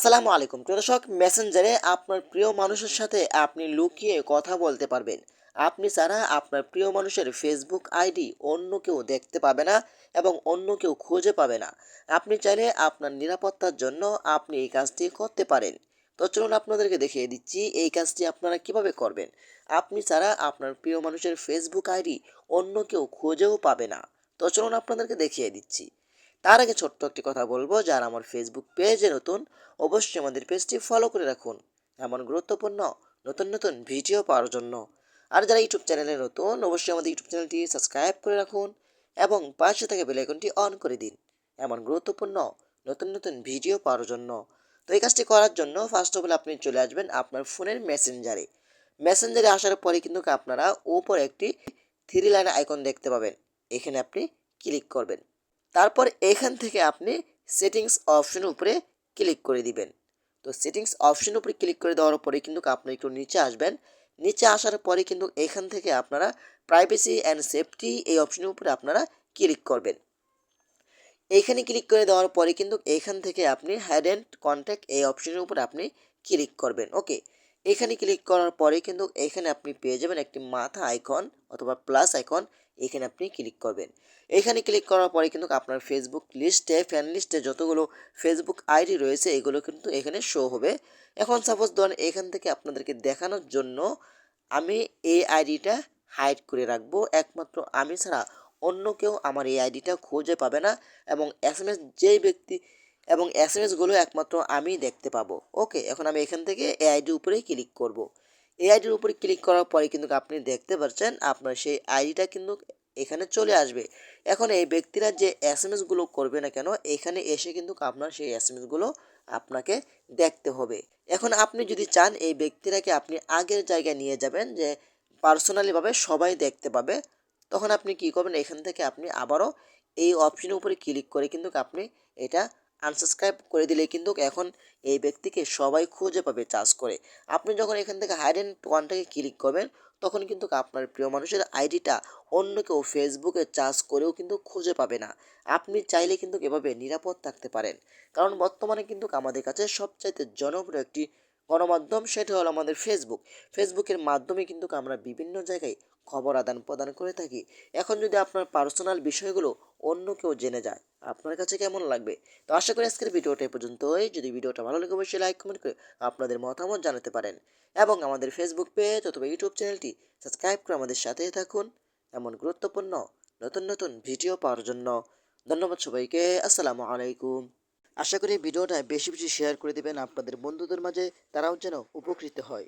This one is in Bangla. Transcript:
আসসালামু আলাইকুম। দর্শক মেসেঞ্জারে আপনার প্রিয় মানুষের সাথে আপনি লুকিয়ে কথা বলতে পারবেন। আপনি ছাড়া আপনার প্রিয় মানুষের ফেসবুক আইডি অন্য কেউ দেখতে পাবে না এবং অন্য কেউ খুঁজে পাবে না। আপনি চাইলে আপনার নিরাপত্তার জন্য আপনি এই কাজটি করতে পারেন। তো চলুন আপনাদেরকে দেখিয়ে দিচ্ছি, এই কাজটি আপনারা কীভাবে করবেন। আপনি ছাড়া আপনার প্রিয় মানুষের ফেসবুক আইডি অন্য কেউ খুঁজেও পাবে না। তো চলুন আপনাদেরকে দেখিয়ে দিচ্ছি। তার আগে ছোট্ট একটি কথা বলব, যারা আমার ফেসবুক পেজে নতুন, অবশ্যই আমাদের পেজটি ফলো করে রাখুন। এমন গুরুত্বপূর্ণ, নতুন নতুন ভিডিও পাওয়ার জন্য। আর যারা ইউটিউব চ্যানেলে নতুন, অবশ্যই আমাদের ইউটিউব চ্যানেলটি সাবস্ক্রাইব করে রাখুন এবং পাশে থাকা বেল আইকনটি অন করে দিন। এমন গুরুত্বপূর্ণ, নতুন নতুন ভিডিও পাওয়ার জন্য। তো এই কাজটি করার জন্য ফার্স্ট অফ অল আপনি চলে আসবেন আপনার ফোনের মেসেঞ্জারে মেসেঞ্জারে আসার পরে কিন্তু আপনারা উপরে একটি থ্রি লাইন আইকন দেখতে পাবেন। এখানে আপনি ক্লিক করবেন। তারপর এখান থেকে আপনি সেটিংস অপশন উপরে ক্লিক করে দিবেন। তো সেটিংস অপশন উপরে ক্লিক করে দেওয়ার পরে কিন্তু আপনি একটু নিচে আসবেন। নিচে আসার পরে কিন্তু এখান থেকে আপনারা প্রাইভেসি অ্যান্ড সেফটি এই অপশনের উপরে আপনারা ক্লিক করবেন। এইখানে ক্লিক করে দেওয়ার পরে কিন্তু এখান থেকে আপনি হ্যাড অ্যান্ড কন্ট্যাক্ট এই অপশনের উপরে আপনি ক্লিক করবেন। ওকে এখানে ক্লিক করার পরে কিন্তু এখানে আপনি পেয়ে যাবেন একটি মাথা আইকন অথবা প্লাস আইকন এখানে আপনি ক্লিক করবেন। এখানে ক্লিক করার পরে কিন্তু আপনার ফেসবুক লিস্টে ফ্যান লিস্টে যতগুলো ফেসবুক আইডি রয়েছে, এগুলো কিন্তু এখানে শো হবে। এখন সাপোজ ধরেন এখান থেকে আপনাদেরকে দেখানোর জন্য আমি এই আইডিটা হাইড করে রাখব। একমাত্র আমি ছাড়া অন্য কেউ আমার এই আইডিটা খুঁজে পাবে না এবং এস যেই ব্যক্তি এবং এস এম এসগুলো একমাত্র আমি দেখতে পাবো। ওকে, এখন আমি এখান থেকে এই আইডির উপরেই ক্লিক করব। এই আইডির উপরে ক্লিক করার পরে কিন্তু আপনি দেখতে পাচ্ছেন আপনার সেই আইডিটা কিন্তু এখানে চলে আসবে। এখন এই ব্যক্তিরা যে এস এম এসগুলো করবে না কেন, এখানে এসে কিন্তু আপনার সেই এস এম এসগুলো আপনাকে দেখতে হবে। এখন আপনি যদি চান এই ব্যক্তিরাকে আপনি আগের জায়গায় নিয়ে যাবেন যে পার্সোনালিভাবে সবাই দেখতে পাবে, তখন আপনি কি করবেন? এখান থেকে আপনি আবারও এই অপশনের উপরে ক্লিক করে কিন্তু আপনি এটা আনসাবস্ক্রাইব করে দিলে কিন্তু এখন এই ব্যক্তিকে সবাই খুঁজে পাবে চার্জ করে। আপনি যখন এখান থেকে হাইড অ্যান্ড ওয়ানটাকে ক্লিক করবেন, তখন কিন্তু আপনার প্রিয় মানুষের আইডিটা অন্য কেউ ফেসবুকে চার্জ করেও কিন্তু খুঁজে পাবে না। আপনি চাইলে কিন্তু এভাবে নিরাপদ থাকতে পারেন। কারণ বর্তমানে কিন্তু আমাদের কাছে সবচাইতে জনপ্রিয় একটি গণমাধ্যম সেটা হলো আমাদের ফেসবুক ফেসবুকের মাধ্যমে কিন্তু আমরা বিভিন্ন জায়গায় খবর আদান প্রদান করে থাকি। এখন যদি আপনার পার্সোনাল বিষয়গুলো অন্য কেউ জেনে যায়, আপনার কাছে কেমন লাগবে? তো আশা করি আজকের ভিডিওটা এ পর্যন্তই। যদি ভিডিওটা ভালো লাগে, অবশ্যই লাইক কমেন্ট করে আপনাদের মতামত জানাতে পারেন। এবং আমাদের ফেসবুক পেজ অথবা ইউটিউব চ্যানেলটি সাবস্ক্রাইব করে আমাদের সাথে থাকুন। এমন গুরুত্বপূর্ণ নতুন নতুন ভিডিও পাওয়ার জন্য। ধন্যবাদ সবাইকে। আসসালামু আলাইকুম। আশা করি ভিডিওটা বেশি বেশি শেয়ার করে দেবেন আপনাদের বন্ধুদের মাঝে, তারাও যেন উপকৃত হয়।